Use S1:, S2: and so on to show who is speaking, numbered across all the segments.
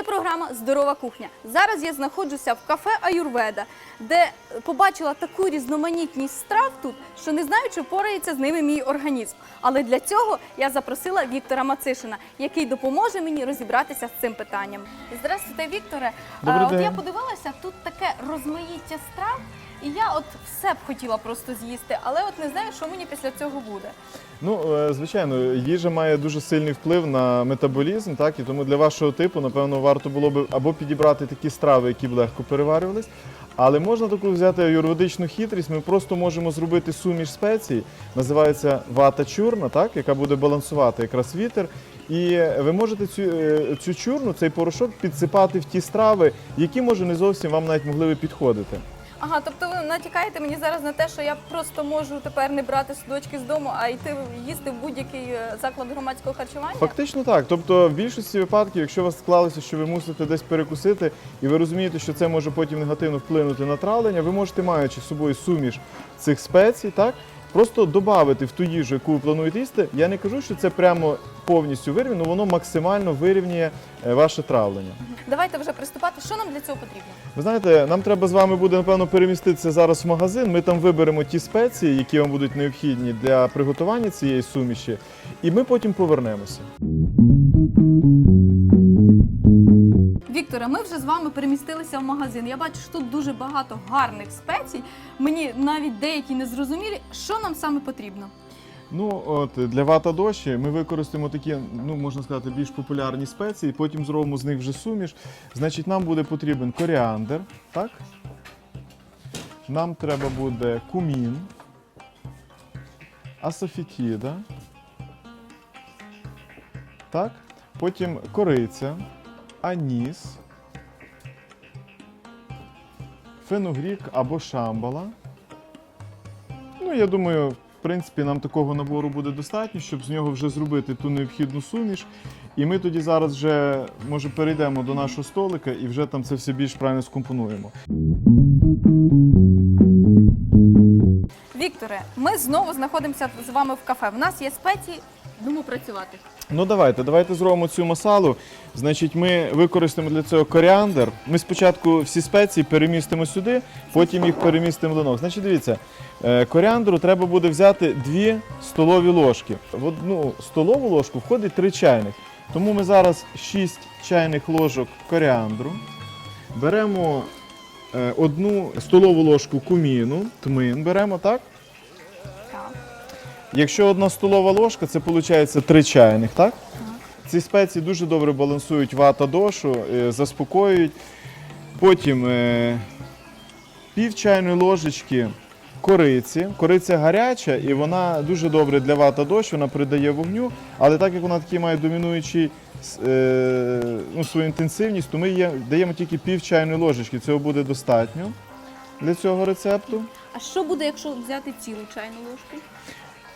S1: Це програма Здорова кухня. Зараз я знаходжуся в кафе Аюрведа, де побачила таку різноманітність страв тут, що не знаю, чи порається з ними мій організм. Але для цього я запросила Віктора Мацишина, який допоможе мені розібратися з цим питанням. Здравствуйте, Вікторе.
S2: Добрий
S1: от
S2: день.
S1: я подивилася, тут таке розмаїття страв, і я от все б хотіла просто з'їсти, але от не знаю, що мені після цього буде.
S2: Ну, е, звичайно, їжа має дуже сильний вплив на метаболізм, так і тому для вашого типу, напевно, варто було б або підібрати такі страви, які б легко переварювались. Але можна таку взяти юридичну хитрість. Ми просто можемо зробити суміш спецій, називається вата чурна, так, яка буде балансувати якраз вітер. І ви можете цю, е, цю чурну, цей порошок підсипати в ті страви, які може не зовсім вам навіть могли би підходити.
S1: Ага, тобто ви натякаєте мені зараз на те, що я просто можу тепер не брати судочки з дому, а йти їсти в будь-який е, заклад громадського харчування?
S2: Фактично так. Тобто, в більшості випадків, якщо у вас склалося, що ви мусите десь перекусити, і ви розумієте, що це може потім негативно вплинути на травлення, ви можете, маючи з собою суміш цих спецій, так просто додати в ту їжу, яку ви плануєте їсти. Я не кажу, що це прямо повністю вирівняно, воно максимально вирівнює е, ваше травлення.
S1: Давайте вже приступати. Що нам для цього потрібно?
S2: Ви знаєте, нам треба з вами буде напевно переміститися зараз в магазин. Ми там виберемо ті спеції, які вам будуть необхідні для приготування цієї суміші, і ми потім повернемося.
S1: Вікторе, ми вже з вами перемістилися в магазин. Я бачу, що тут дуже багато гарних спецій. Мені навіть деякі не зрозумілі. Що нам саме потрібно?
S2: Ну от для вата доші ми використаємо такі, ну можна сказати, більш популярні спеції. Потім зробимо з них вже суміш. Значить, нам буде потрібен коріандр, так? Нам треба буде кумін, асафітіда. Так? Потім кориця, аніс, феногрік або шамбала. Ну, я думаю, в принципі, нам такого набору буде достатньо, щоб з нього вже зробити ту необхідну суміш. І ми тоді зараз вже, може, перейдемо до нашого столика і вже там це все більш правильно скомпонуємо.
S1: Вікторе, ми знову знаходимося з вами в кафе. В нас є спеції. Думаю працювати.
S2: Ну давайте, давайте зробимо цю масалу. Значить, ми використаємо для цього коріандр. Ми спочатку всі спеції перемістимо сюди, потім їх перемістимо в линок. Значить, дивіться, е, коріандру треба буде взяти 2 столові ложки. В одну столову ложку входить 3 чайних. Тому ми зараз 6 чайних ложок коріандру. Беремо е, одну столову ложку куміну, тмин беремо? Так. Якщо одна столова ложка, це виходить 3 чайних, так? Ці спеції дуже добре балансують вата дошу, е, заспокоюють. Потім е, пів чайної ложечки кориці. Кориця гаряча і вона дуже добре для вата дошу, вона придає вогню, але так як вона такий має домінуючий е, ну, свою інтенсивність, то ми даємо тільки пів чайної ложечки. Цього буде достатньо для цього рецепту.
S1: А що буде, якщо взяти цілу чайну ложку?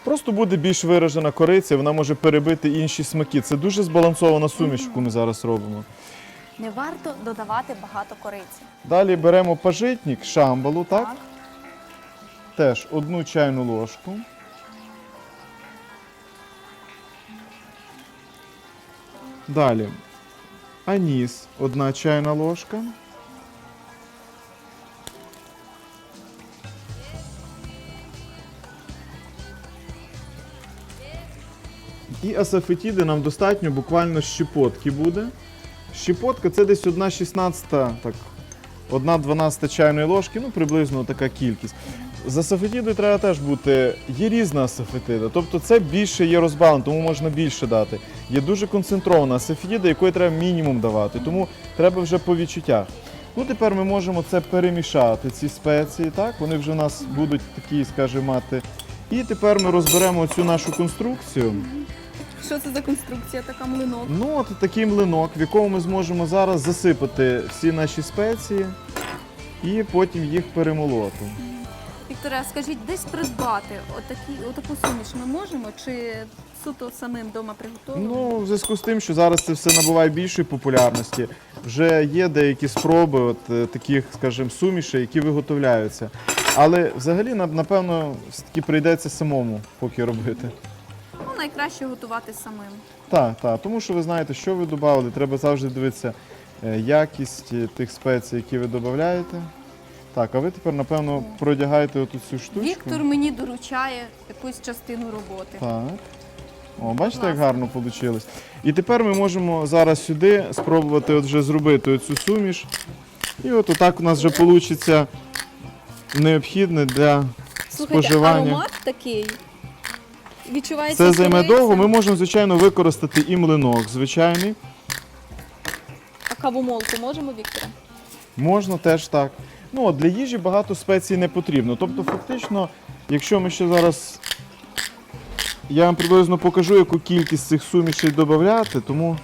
S2: Просто буде більш виражена кориця, вона може перебити інші смаки. Це дуже збалансована суміш, яку ми зараз робимо.
S1: Не варто додавати багато кориці.
S2: Далі беремо пажитник, шамбалу, так? Теж одну чайну ложку. Далі аніс, одна чайна ложка. І асафетіди нам достатньо буквально щепотки буде. Щепотка це десь 1 16, так, 1 12 чайної ложки, ну приблизно така кількість. За асафетідою треба теж бути. Є різна асафетида, тобто це більше є розбален, тому можна більше дати. Є дуже концентрована асафетіда, якої треба мінімум давати, тому треба вже по відчуттях. Ну тепер ми можемо це перемішати, ці спеції, так? Вони вже у нас будуть такі, скажімо, мати. І тепер ми розберемо цю нашу конструкцію.
S1: Що це за конструкція, така млинок?
S2: Ну, от такий млинок, в якому ми зможемо зараз засипати всі наші спеції і потім їх перемолоти.
S1: Вікторе, а скажіть, десь придбати отакі, отаку суміш ми можемо чи суто самим вдома приготовимо?
S2: Ну, в зв'язку з тим, що зараз це все набуває більшої популярності, вже є деякі спроби от, е, таких, скажімо, сумішей, які виготовляються. Але взагалі, на- напевно, все-таки прийдеться самому поки робити.
S1: Найкраще готувати самим.
S2: Так, так. Тому що ви знаєте, що ви додали, треба завжди дивитися е, якість е, тих спецій, які ви додаєте. Так, а ви тепер, напевно, продягаєте оту цю штучку.
S1: Віктор мені доручає якусь частину роботи.
S2: Так. О, бачите, як
S1: Класно.
S2: гарно вийшло. І тепер ми можемо зараз сюди спробувати от вже зробити цю суміш. І от отак у нас вже вийде необхідне для
S1: Слухайте,
S2: споживання.
S1: аромат такий. Відчувається
S2: Це займе
S1: кориця.
S2: довго. Ми можемо, звичайно, використати і млинок звичайний.
S1: А кавомолку можемо, Вікторе?
S2: Можна теж так. Ну, от для їжі багато спецій не потрібно. Тобто, фактично, якщо ми ще зараз. Я вам приблизно покажу, яку кількість цих сумішей додати, тому.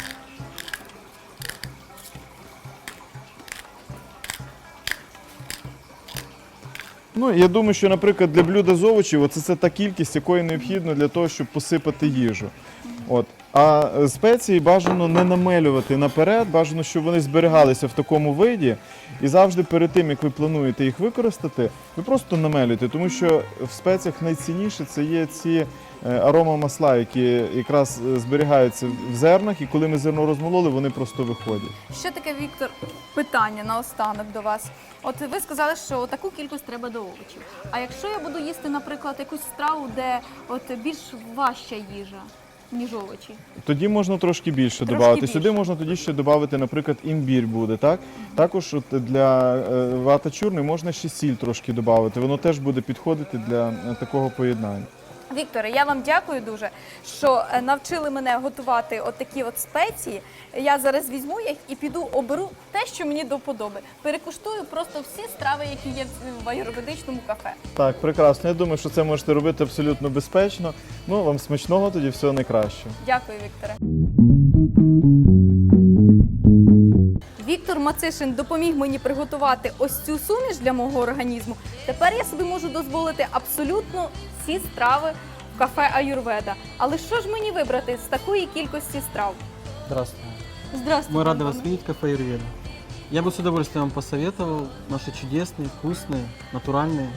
S2: Ну, я думаю, що, наприклад, для блюда з овочів оце це та кількість, якої необхідно для того, щоб посипати їжу. От. А спеції бажано не намелювати наперед, бажано, щоб вони зберігалися в такому виді. І завжди перед тим, як ви плануєте їх використати, ви просто намелюєте, тому що в спеціях найцінніше це є ці аромамасла, які якраз е, зберігаються в зернах, і коли ми зерно розмололи, вони просто виходять.
S1: Ще таке, Віктор, питання наостанок до вас. От ви сказали, що таку кількість треба до овочів. А якщо я буду їсти, наприклад, якусь страву, де от більш важча їжа, ніж овочі?
S2: Тоді можна трошки більше додати. Сюди можна тоді ще додати, наприклад, імбір буде, так? Також от для е, вата чорний можна ще сіль трошки додати. Воно теж буде підходити для е, такого поєднання.
S1: Вікторе, я вам дякую дуже, що е, навчили мене готувати от такі от спеції. Я зараз візьму їх і піду оберу те, що мені до вподоби. Перекуштую просто всі страви, які є в- в аюрведичному кафе.
S2: Так, прекрасно. Я думаю, що це можете робити абсолютно безпечно. Ну, вам смачного тоді всього найкращого.
S1: Дякую, Вікторе. Віктор Мацишин допоміг мені приготувати ось цю суміш для мого організму. Тепер я собі можу дозволити абсолютно всі страви в кафе Аюрведа. Але що ж мені вибрати з такої кількості страв?
S3: Здравствуйте.
S1: Здравствуйте.
S3: Мы рады вас
S1: Антоне.
S3: видеть в кафе Юрведа. Я бы с удовольствием вам посоветовал наши чудесные, вкусные, натуральные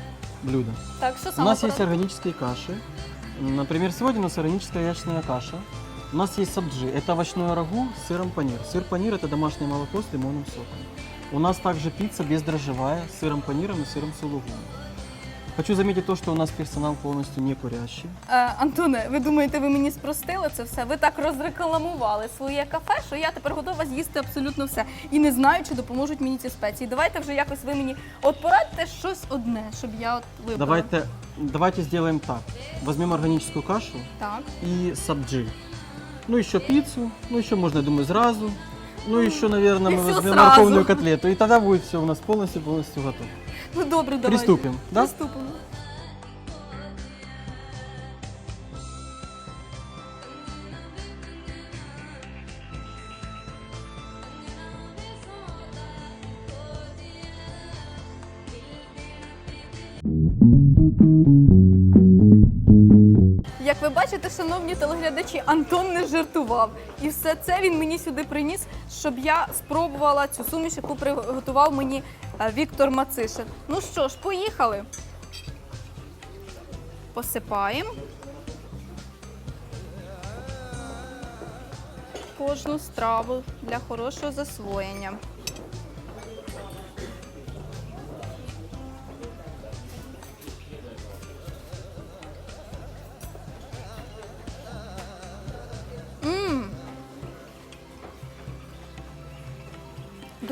S3: блюда.
S1: Так, що
S3: У
S1: саме
S3: нас есть
S1: пора-
S3: органические каши. Например, сегодня у нас органическая яичная каша. У нас есть сабджи. Это овощное рагу с сыром панир. Сыр панир – это домашнее молоко с лимонным соком. У нас также пицца бездрожжевая с сыром паниром и сыром сулугуни. Хочу заметить то, что у нас персонал полностью не курящий.
S1: Е, Антоне, ви думаєте, ви мені спростили це все? Ви так розрекламували своє кафе, що я тепер готова з'їсти абсолютно все. І не знаю, чи допоможуть мені ці спеції. Давайте вже якось ви мені от порадьте щось одне, щоб я от вибрала.
S3: Давайте, давайте сделаем так. Возьмем органическую кашу,
S1: Так.
S3: и сабджи. Ну, еще пиццу, ну, еще можно, я думаю, сразу. Ну, еще, наверное, мы
S1: всё
S3: возьмем
S1: сразу.
S3: морковную котлету. И тогда будет все у нас полностью-полностью готово.
S1: Ну добре, давайте.
S3: Приступим, да?
S1: Приступимо. Як ви бачите, шановні телеглядачі, Антон не жартував. І все це він мені сюди приніс, щоб я спробувала цю суміш, яку приготував мені е, Віктор Мацишин. Ну що ж, поїхали. Посипаємо. Кожну страву для хорошого засвоєння.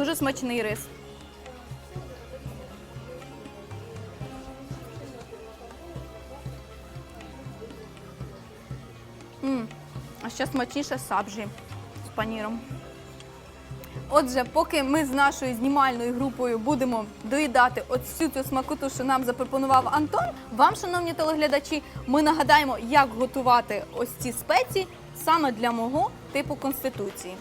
S1: Дуже смачний рис. М. А ще смачніше сабжі з паніром. Отже, поки ми з нашою знімальною групою будемо доїдати ось всю цю смакоту, що нам запропонував Антон, вам, шановні телеглядачі, ми нагадаємо, як готувати ось ці спеції саме для мого типу конституції.